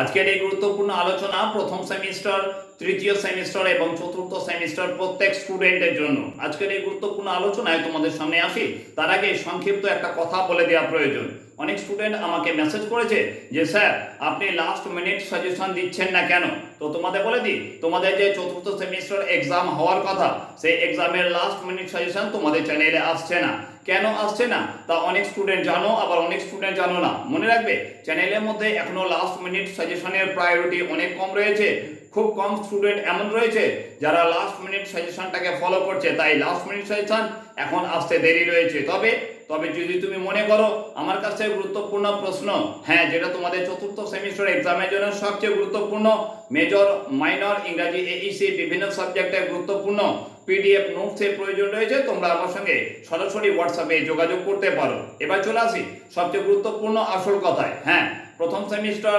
আজকের এই গুরুত্বপূর্ণ আলোচনা প্রথম সেমিস্টার, তৃতীয় সেমিস্টার এবং চতুর্থ সেমিস্টার প্রত্যেক স্টুডেন্টের জন্য। আজকের এই গুরুত্বপূর্ণ আলোচনায় তোমাদের সামনে আসি। তার আগে সংক্ষিপ্ত একটা কথা বলে দেওয়া প্রয়োজন। অনেক স্টুডেন্ট আমাকে মেসেজ করেছে যে, স্যার, আপনি লাস্ট মিনিট সাজেশন দিচ্ছেন না কেন? তো তোমাদের বলে দিই, তোমাদের যে চতুর্থ সেমিস্টার এক্সাম হওয়ার কথা, সেই এক্সামের লাস্ট মিনিট সাজেশন তোমাদের চ্যানেলে আসছে না। কেন আসছে না? তা অনেক স্টুডেন্ট জানো, আবার অনেক স্টুডেন্ট জানো না। মনে রাখবে চ্যানেলের মধ্যে এখনও লাস্ট মিনিট সাজেশনের প্রায়োরিটি অনেক কম রয়েছে। খুব কম স্টুডেন্ট এমন রয়েছে, যারা লাস্ট মিনিট সাজেশনটাকে ফলো করছে। তাই লাস্ট মিনিট সাজেশন এখন আসতে দেরি রয়েছে। তবে তবে যদি তুমি মনে করো, আমার কাছে গুরুত্বপূর্ণ প্রশ্ন হ্যাঁ যেটা তোমাদের চতুর্থ সেমিস্টার এক্সামের জন্য সবচেয়ে গুরুত্বপূর্ণ মেজর মাইনর ইংরাজি এইসি বিভিন্ন সাবজেক্টে গুরুত্বপূর্ণ। পিডিএফ নোটসের প্রয়োজন রয়েছে, তোমরা আমার সঙ্গে সরাসরি হোয়াটসঅ্যাপে যোগাযোগ করতে পারো। এবার চলে আসি সবচেয়ে গুরুত্বপূর্ণ আসল কথায়। হ্যাঁ প্রথম সেমিস্টার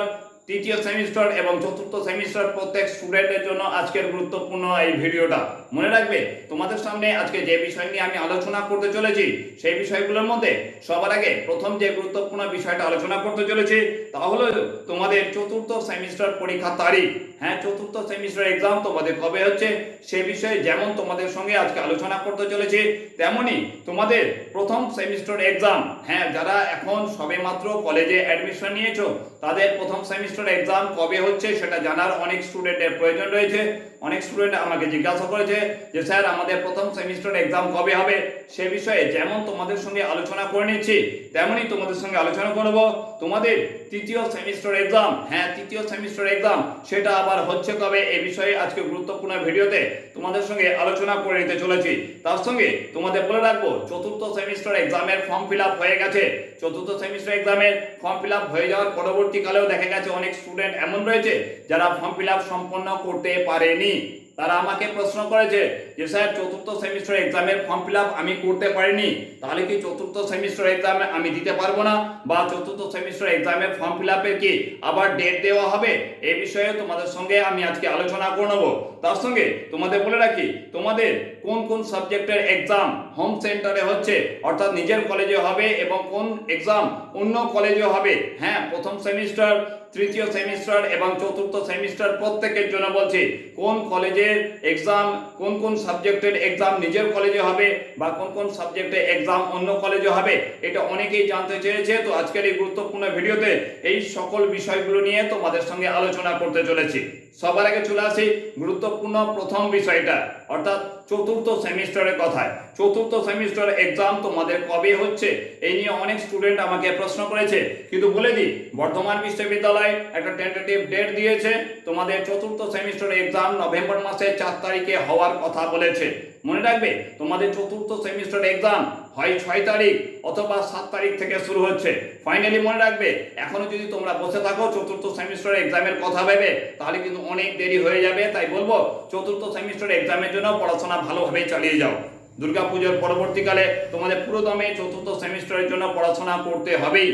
তৃতীয় সেমিস্টার এবং চতুর্থ সেমিস্টার প্রত্যেক স্টুডেন্টের জন্য আজকের গুরুত্বপূর্ণ এই ভিডিওটা। মনে রাখবে, তোমাদের সামনে আজকে যে বিষয় নিয়ে আমি আলোচনা করতে চলেছি, সেই বিষয়গুলোর মধ্যে সবার আগে প্রথম যে গুরুত্বপূর্ণ বিষয়টা আলোচনা করতে চলেছি তা হলো তোমাদের চতুর্থ সেমিস্টার পরীক্ষার তারিখ হ্যাঁ চতুর্থ সেমিস্টার এক্সাম তোমাদের কবে হচ্ছে, সে বিষয়ে যেমন তোমাদের সঙ্গে আজকে আলোচনা করতে চলেছি, তেমনি তোমাদের প্রথম সেমিস্টার এক্সাম হ্যাঁ যারা এখন সবেমাত্র কলেজে অ্যাডমিশন নিয়েছো, তাদের প্রথম সেমিস্টার এক্সাম কবে হচ্ছে সেটা জানার অনেক স্টুডেন্টের প্রয়োজন রয়েছে। অনেক স্টুডেন্ট আমাকে জিজ্ঞাসা করেছে যে, স্যার, আমাদের প্রথম সেমিস্টার এক্সাম কবে হবে? সে বিষয়ে যেমন তোমাদের সঙ্গে আলোচনা করে নিচ্ছি, তেমনি তোমাদের সঙ্গে আলোচনা করব। তোমাদের তৃতীয় সেমিস্টার এক্সাম হ্যাঁ তৃতীয় সেমিস্টার এক্সাম সেটা আবার হচ্ছে কবে? এই বিষয়ে আজকে গুরুত্বপূর্ণ ভিডিওতে তোমাদের সঙ্গে আলোচনা করে নিতে চলেছি। তার সঙ্গে তোমাদের বলে রাখব, চতুর্থ সেমিস্টার এক্সামের ফর্ম ফিল আপ হয়ে গেছে। চতুর্থ সেমিস্টার এক্সামের ফর্ম ফিল আপ হয়ে যাওয়ার পরবর্তীকালেও দেখা গেছে অনেক স্টুডেন্ট এমন রয়েছে যারা ফর্ম ফিল আপ সম্পন্ন করতে পারেনি। তারা আমাকে প্রশ্ন করেছে যে স্যার চতুর্থ সেমিস্টার এক্সামের ফর্ম ফিল আপ আমি করতে পারিনি। তাহলে কি চতুর্থ সেমিস্টার এক্সামে আমি দিতে পারব না? বা চতুর্থ সেমিস্টার এক্সামের ফর্ম ফিল আপের কি আবার ডেট দেওয়া হবে? এ বিষয়ে তোমাদের সঙ্গে আমি আজকে আলোচনা করে নেব। তার সঙ্গে তোমাদের বলে রাখি, তোমাদের কোন কোন সাবজেক্টের এক্সাম হোম সেন্টারে হচ্ছে, অর্থাৎ নিজের কলেজে হবে এবং কোন এক্সাম অন্য কলেজে হবে? হ্যাঁ প্রথম সেমিস্টার তৃতীয় সেমিস্টার এবং চতুর্থ সেমিস্টার প্রত্যেকের জন্য বলছি, কোন কলেজের এক্সাম কোন কোন সাবজেক্টের এক্সাম নিজের কলেজে হবে বা কোন কোন সাবজেক্টের এক্সাম অন্য কলেজে হবে, এটা অনেকেই জানতে চেয়েছে। তো আজকের এই গুরুত্বপূর্ণ ভিডিওতে এই সকল বিষয়গুলো নিয়ে তোমাদের সঙ্গে আলোচনা করতে চলেছি। সবার আগে চলে আসি গুরুত্বপূর্ণ প্রথম বিষয়টা, অর্থাৎ চতুর্থ সেমিস্টারের কথায়। চতুর্থ সেমিস্টার এক্সাম তোমাদের কবে হচ্ছে, এই নিয়ে অনেক স্টুডেন্ট আমাকে প্রশ্ন করেছে। কিন্তু বলে দিই বর্তমান বিশ্ববিদ্যালয় একটা টেন্টেটিভ ডেট দিয়েছে, তোমাদের চতুর্থ সেমিস্টার এক্সাম নভেম্বর মাসের চার তারিখে হওয়ার কথা বলেছে। মনে রাখবে, তোমাদের চতুর্থ সেমিস্টার এক্সাম হয় ছয় তারিখ অথবা সাত তারিখ থেকে শুরু হচ্ছে। ফাইনালি মনে রাখবে, এখনও যদি তোমরা বসে থাকো চতুর্থ সেমিস্টার এক্সামের কথা ভেবে, তাহলে কিন্তু অনেক দেরি হয়ে যাবে। তাই বলব, চতুর্থ সেমিস্টার এক্সামের জন্য পড়াশোনা ভালোভাবে চালিয়ে যাও। দুর্গাপুজোর পরবর্তীকালে তোমাদের পুরো দমে চতুর্থ সেমিস্টারের জন্য পড়াশোনা করতে হবেই।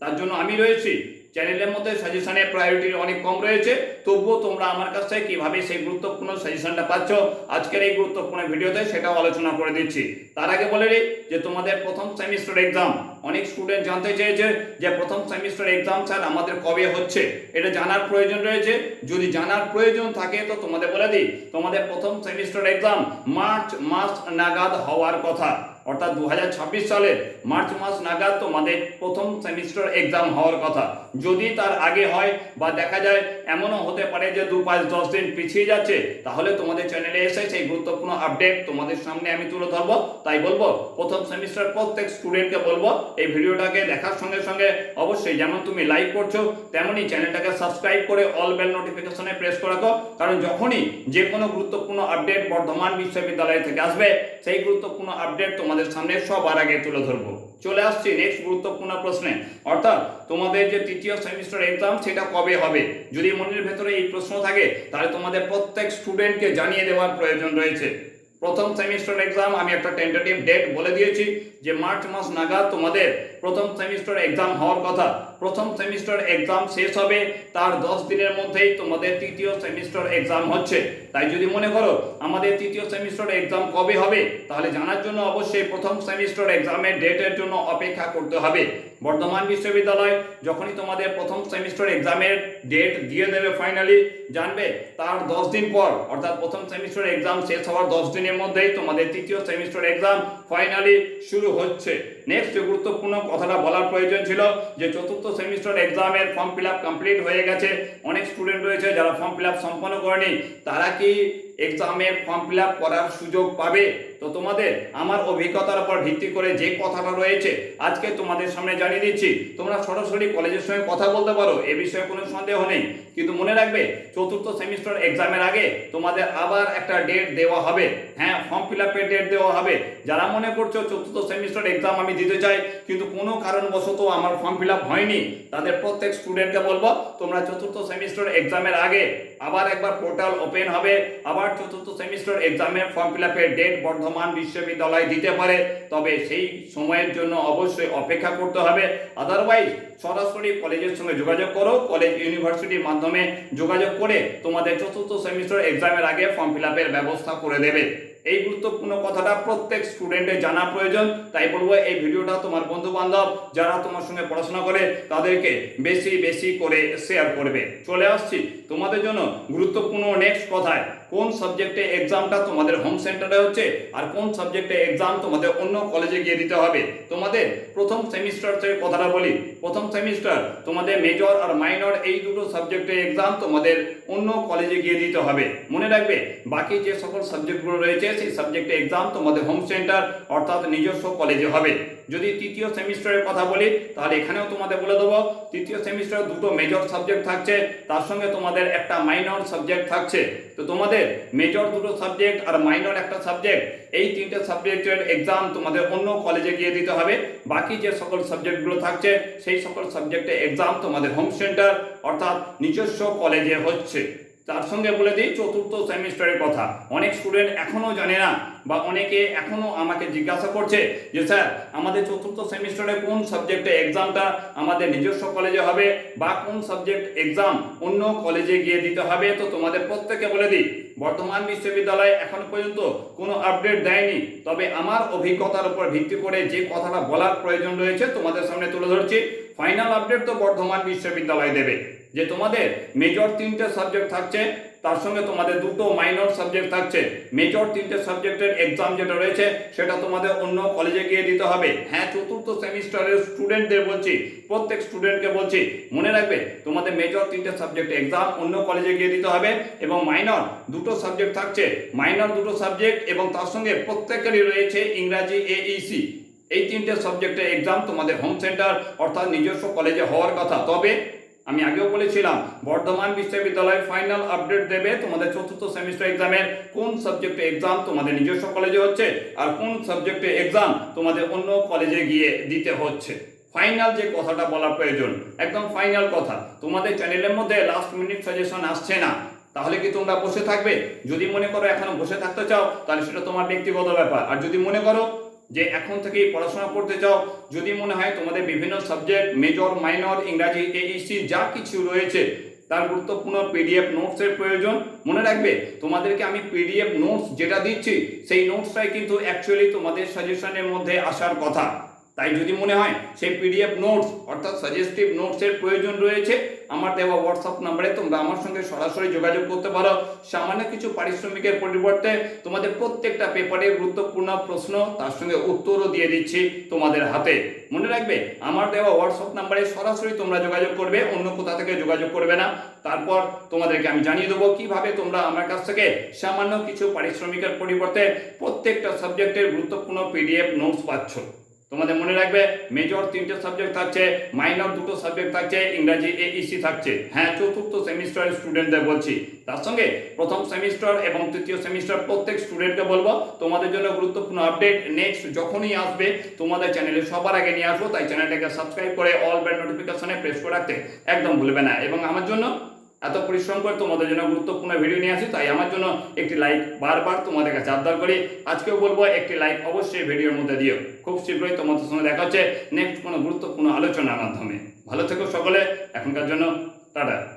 তার জন্য আমি রয়েছি। চ্যানেলের মধ্যে সাজেশনের প্রায়োরিটি অনেক কম রয়েছে। তবুও তোমরা আমার কাছ থেকে কীভাবে সেই গুরুত্বপূর্ণ সাজেশনটা পাচ্ছ, আজকের এই গুরুত্বপূর্ণ ভিডিওতে সেটাও আলোচনা করে দিচ্ছি। তার আগে বলে দিই যে তোমাদের প্রথম সেমিস্টার এক্সাম অনেক স্টুডেন্ট জানতে চেয়েছে যে প্রথম সেমিস্টার এক্সাম স্যার আমাদের কবে হচ্ছে। এটা জানার প্রয়োজন রয়েছে। যদি জানার প্রয়োজন থাকে তো তোমাদের বলে দিই, তোমাদের প্রথম সেমিস্টার এক্সাম মার্চ মাস নাগাদ হওয়ার কথা। অর্থাৎ দু হাজার ছাব্বিশ সালে মার্চ মাস নাগাদ তোমাদের প্রথম সেমিস্টার এক্সাম হওয়ার কথা। যদি তার আগে হয় বা দেখা যায়, এমনও হতে পারে যে দু পাঁচ দশ দিন পিছিয়ে যাচ্ছে, তাহলে তোমাদের চ্যানেলে এসে সেই গুরুত্বপূর্ণ আপডেট তোমাদের সামনে আমি তুলে ধরবো। তাই বলব, প্রথম সেমিস্টার প্রত্যেক স্টুডেন্টকে বলব, এই ভিডিওটাকে দেখার সঙ্গে সঙ্গে অবশ্যই যেমন তুমি লাইক করছ, তেমনই চ্যানেলটাকে সাবস্ক্রাইব করে অল বেল নোটিফিকেশনে প্রেস করে রাখো। কারণ যখনই যে কোনো গুরুত্বপূর্ণ আপডেট বর্ধমান বিশ্ববিদ্যালয় থেকে আসবে, সেই গুরুত্বপূর্ণ আপডেট তোমাদের সামনে সবার আগে তুলে ধরবো। চলে আসছি নেক্সট গুরুত্বপূর্ণ প্রশ্নে। অর্থাৎ তোমাদের যে তৃতীয় সেমিস্টার এক্সাম সেটা কবে হবে? যদি মনের ভেতরে এই প্রশ্ন থাকে, তাহলে তোমাদের প্রত্যেক স্টুডেন্টকে জানিয়ে দেওয়ার প্রয়োজন রয়েছে। প্রথম সেমিস্টার এক্সাম আমি একটা টেন্টেটিভ ডেট বলে দিয়েছি যে মার্চ মাস নাগাদ তোমাদের প্রথম সেমিস্টার এক্সাম হওয়ার কথা। প্রথম সেমিস্টার এক্সাম শেষ হবে, তার দশ দিনের মধ্যেই তোমাদের তৃতীয় সেমিস্টার এক্সাম হচ্ছে। তাই যদি মনে করো আমাদের তৃতীয় সেমিস্টার এক্সাম কবে হবে, তাহলে জানার জন্য অবশ্যই প্রথম সেমিস্টার এক্সামের ডেটের জন্য অপেক্ষা করতে হবে। বর্ধমান বিশ্ববিদ্যালয় যখনই তোমাদের প্রথম সেমিস্টার এক্সামের ডেট দিয়ে দেবে ফাইনালি জানবে তার দশ দিন পর, অর্থাৎ প্রথম সেমিস্টার এক্সাম শেষ হওয়ার দশ দিনের মধ্যেই তোমাদের তৃতীয় সেমিস্টার এক্সাম ফাইনালি শুরু হচ্ছে। নেক্সট যে গুরুত্বপূর্ণ কথাটা বলার প্রয়োজন ছিল, যে চতুর্থ সেমিস্টার এক্সামের ফর্ম ফিল আপ কমপ্লিট হয়ে গেছে। অনেক স্টুডেন্ট রয়েছে যারা ফর্ম ফিল আপ সম্পন্ন করেনি। তারা কি এক্সামের ফর্ম ফিল আপ করার সুযোগ পাবে? তো তোমাদের আমার অভিজ্ঞতার উপর ভিত্তি করে যে কথাটা রয়েছে আজকে তোমাদের সামনে জানিয়ে দিচ্ছি। তোমরা সরাসরি কলেজের সঙ্গে কথা বলতে পারো, এ বিষয়ে কোনো সন্দেহ নেই। কিন্তু মনে রাখবে, চতুর্থ সেমিস্টার এক্সামের আগে তোমাদের আবার একটা ডেট দেওয়া হবে। হ্যাঁ ফর্ম ফিল আপের ডেট দেওয়া হবে। যারা মনে করছ চতুর্থ সেমিস্টার এক্সাম আমি দিতে চাই, কিন্তু কোনো কারণবশত আমার ফর্ম ফিল আপ হয়নি, তাদের প্রত্যেক স্টুডেন্টকে বলব, তোমরা চতুর্থ সেমিস্টার এক্সামের আগে আবার একবার পোর্টাল ওপেন হবে। আবার চতুর্থ সেমিস্টার এক্সামের ফর্ম ফিল আপের ডেট বর্ধমান বিশ্ববিদ্যালয় দিতে পারে, তবে সেই সময়ের জন্য অবশ্যই অপেক্ষা করতে হবে। আদারওয়াইজ সরাসরি কলেজের সঙ্গে যোগাযোগ করো, কলেজ ইউনিভার্সিটির মাধ্যমে যোগাযোগ করে তোমাদের চতুর্থ সেমিস্টার এক্সামের আগে ফর্ম ফিল আপের ব্যবস্থা করে দেবে। এই গুরুত্বপূর্ণ কথাটা প্রত্যেক স্টুডেন্টের জানা প্রয়োজন, তাই বলব এই ভিডিওটা তোমার বন্ধু বান্ধব যারা তোমার সঙ্গে পড়াশোনা করে, তাদেরকে বেশি বেশি করে শেয়ার করবে। চলে আসছি তোমাদের জন্য গুরুত্বপূর্ণ নেক্সট কথায়। কোন সাবজেক্টে এক্সামটা তোমাদের হোম সেন্টারে হচ্ছে আর কোন সাবজেক্টে এক্সাম তোমাদের অন্য কলেজে গিয়ে দিতে হবে। তোমাদের প্রথম সেমিস্টার থেকে কথাটা বলি। প্রথম সেমিস্টার তোমাদের মেজর আর মাইনর এই দুটো সাবজেক্টে এক্সাম তোমাদের অন্য কলেজে গিয়ে দিতে হবে। মনে রাখবে, বাকি যে সকল সাবজেক্টগুলো রয়েছে, সেই সাবজেক্টে এক্সাম তোমাদের হোম সেন্টার অর্থাৎ নিজস্ব কলেজে হবে। যদি তৃতীয় সেমিস্টারের কথা বলি, তাহলে এখানেও তোমাদের বলে দেবো, তৃতীয় সেমিস্টারে দুটো মেজর সাবজেক্ট থাকছে, তার সঙ্গে তোমাদের একটা মাইনর সাবজেক্ট থাকছে। তো তোমাদের মেজর দুটো সাবজেক্ট আর মাইনর একটা সাবজেক্ট এই তিনটে সাবজেক্টের এক্সাম তোমাদের অন্য কলেজে গিয়ে দিতে হবে। বাকি যে সকল সাবজেক্টগুলো থাকছে, সেই সকল সাবজেক্টে এক্সাম তোমাদের হোম সেন্টার অর্থাৎ নিজস্ব কলেজে হচ্ছে। তার সঙ্গে বলে দিই, চতুর্থ সেমিস্টারের কথা। অনেক স্টুডেন্ট এখনও জানে না বা অনেকে এখনও আমাকে জিজ্ঞাসা করছে যে, স্যার, আমাদের চতুর্থ সেমিস্টারে কোন সাবজেক্টে এক্সামটা আমাদের নিজস্ব কলেজে হবে বা কোন সাবজেক্ট এক্সাম অন্য কলেজে গিয়ে দিতে হবে? তো তোমাদের প্রত্যেকে বলে দিই, বর্ধমান বিশ্ববিদ্যালয় এখন পর্যন্ত কোনো আপডেট দেয়নি। তবে আমার অভিজ্ঞতার উপর ভিত্তি করে যে কথাটা বলার প্রয়োজন রয়েছে তোমাদের সামনে তুলে ধরছি। ফাইনাল আপডেট তো বর্ধমান বিশ্ববিদ্যালয় দেবে। যে তোমাদের মেজর তিনটে সাবজেক্ট থাকছে, তার সঙ্গে তোমাদের দুটো মাইনর সাবজেক্ট থাকছে। মেজর তিনটে সাবজেক্টের এক্সাম যেটা রয়েছে, সেটা তোমাদের অন্য কলেজে গিয়ে দিতে হবে। হ্যাঁ চতুর্থ সেমিস্টারের স্টুডেন্টদের বলছি, প্রত্যেক স্টুডেন্টকে বলছি, মনে রাখবে, তোমাদের মেজর তিনটে সাবজেক্ট এক্সাম অন্য কলেজে গিয়ে দিতে হবে এবং মাইনর দুটো সাবজেক্ট থাকছে। মাইনর দুটো সাবজেক্ট এবং তার সঙ্গে প্রত্যেকেরই রয়েছে ইংরাজি এইসি এই তিনটে সাবজেক্টের এক্সাম তোমাদের হোম সেন্টার অর্থাৎ নিজস্ব কলেজে হওয়ার কথা। তবে আমি আগেও বলেছিলাম, বর্ধমান বিশ্ববিদ্যালয় ফাইনাল আপডেট দেবে তোমাদের চতুর্থ সেমিস্টার এক্সামের কোন সাবজেক্টে এক্সাম তোমাদের নিজস্ব কলেজে হচ্ছে আর কোন সাবজেক্টে এক্সাম তোমাদের অন্য কলেজে গিয়ে দিতে হচ্ছে। ফাইনাল যে কথাটা বলা প্রয়োজন, একদম ফাইনাল কথা। তোমাদের চ্যানেলের মধ্যে লাস্ট মিনিট সাজেশন আসছে না। তাহলে কি তোমরা বসে থাকবে? যদি মনে করো এখনও বসে থাকতে চাও, তাহলে সেটা তোমার ব্যক্তিগত ব্যাপার। আর যদি মনে করো যে এখন থেকেই পড়াশোনা করতে চাও, যদি মনে হয় তোমাদের বিভিন্ন সাবজেক্ট মেজর মাইনর ইংরাজি এইসি যা কিছু রয়েছে, তার গুরুত্বপূর্ণ পিডিএফ নোটসের প্রয়োজন। মনে রাখবে, তোমাদেরকে আমি পিডিএফ নোটস যেটা দিচ্ছি, সেই নোটসটাই কিন্তু অ্যাকচুয়ালি তোমাদের সাজেশনের মধ্যে আসার কথা। তাই যদি মনে হয় সেই পিডিএফ নোটস অর্থাৎ সাজেস্টিভ নোটসের প্রয়োজন রয়েছে, আমার দেওয়া হোয়াটসঅ্যাপ নাম্বারে তোমরা আমার সঙ্গে সরাসরি যোগাযোগ করতে পারো। সামান্য কিছু পারিশ্রমিকের পরিবর্তে তোমাদের প্রত্যেকটা পেপারের গুরুত্বপূর্ণ প্রশ্ন, তার সঙ্গে উত্তরও দিয়ে দিচ্ছি তোমাদের হাতে। মনে রাখবে, আমার দেওয়া হোয়াটসঅ্যাপ নাম্বারে সরাসরি তোমরা যোগাযোগ করবে, অন্য কোথা থেকে যোগাযোগ করবে না। তারপর তোমাদেরকে আমি জানিয়ে দেবো কীভাবে তোমরা আমার কাছ থেকে সামান্য কিছু পারিশ্রমিকের পরিবর্তে প্রত্যেকটা সাবজেক্টের গুরুত্বপূর্ণ পিডিএফ নোটস পাচ্ছ। তোমাদের মনে রাখবে মেজর তিনটে সাবজেক্ট থাকছে মাইনর দুটো সাবজেক্ট থাকছে, ইংরাজি এইসি থাকছে। হ্যাঁ চতুর্থ সেমিস্টারের স্টুডেন্টদের বলছি। তার সঙ্গে প্রথম সেমিস্টার এবং তৃতীয় সেমিস্টার প্রত্যেক স্টুডেন্টকে বলব, তোমাদের জন্য গুরুত্বপূর্ণ আপডেট নেক্সট যখনই আসবে, তোমাদের চ্যানেলে সবার আগে নিয়ে আসব, তাই চ্যানেলটাকে সাবস্ক্রাইব করে অল বেল নোটিফিকেশনে প্রেস করে রাখতে একদম ভুলবে না। এবং আমার জন্য এত পরিশ্রম করে তোমাদের জন্য গুরুত্বপূর্ণ ভিডিও নিয়ে আসি, তাই আমার জন্য একটি লাইক বারবার তোমাদের কাছে আবদার করি। আজকেও বলব, একটি লাইক অবশ্যই ভিডিওর মধ্যে দিও। খুব শীঘ্রই তোমাদের সঙ্গে দেখা হচ্ছে। নেক্সট কোনো গুরুত্বপূর্ণ আলোচনার মাধ্যমে। ভালো থেকো সকলে, এখনকার জন্য, টাটা।